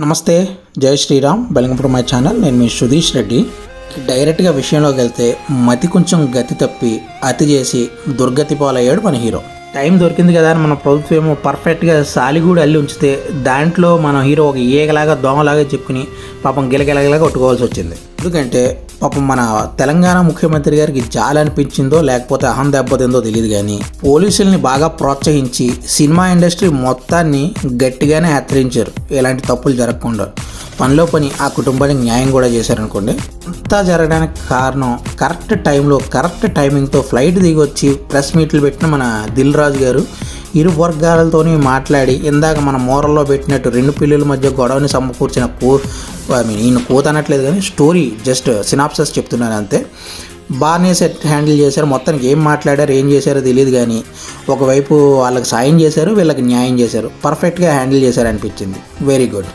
నమస్తే జై Shri Ram. Welcome to my channel. నేను మీ సుధీష్ రెడ్డి. డైరెక్ట్గా విషయంలోకి వెళ్తే మతి కొంచెం గతి తప్పి అతి చేసి దుర్గతి పాలయ్యాడు మన హీరో. టైం దొరికింది కదా అని మన ప్రభుత్వం ఏమో పర్ఫెక్ట్గా సాలిగూడు అల్లి ఉంచితే దాంట్లో మన హీరో ఒక ఏగలాగా దోమలాగా చెప్పుకుని పాపం గిలగిలగిలా కొట్టుకోవాల్సి వచ్చింది. ఎందుకంటే పాపం మన తెలంగాణ ముఖ్యమంత్రి గారికి జాలి అనిపించిందో లేకపోతే అహం దెబ్బతిందో తెలియదు కానీ పోలీసుల్ని బాగా ప్రోత్సహించి సినిమా ఇండస్ట్రీ మొత్తాన్ని గట్టిగానే హెచ్చరించారు. ఇలాంటి తప్పులు జరగకుండా. పనిలో పని ఆ కుటుంబానికి న్యాయం కూడా చేశారనుకోండి అంతా జరగడానికి కారణం కరెక్ట్ టైంలో కరెక్ట్ టైమింగ్తో ఫ్లైట్ దిగి వచ్చి ప్రెస్ మీట్లు పెట్టిన మన దిల్ రాజు గారు ఇరు వర్గాలతోని మాట్లాడి ఇందాక మన మోరల్లో పెట్టినట్టు రెండు పిల్లల మధ్య గొడవని సమకూర్చిన కో ఐ మీన్ ఈయన కోత అనట్లేదు కానీ స్టోరీ జస్ట్ సినాప్సస్ చెప్తున్నాను అంతే. బాగానే సెట్ హ్యాండిల్ చేశారు మొత్తానికి ఏం మాట్లాడారు ఏం చేశారో తెలియదు కానీ ఒకవైపు వాళ్ళకి సాయం చేశారు వీళ్ళకి న్యాయం చేశారు. పర్ఫెక్ట్గా హ్యాండిల్ చేశారు అనిపించింది వెరీ గుడ్.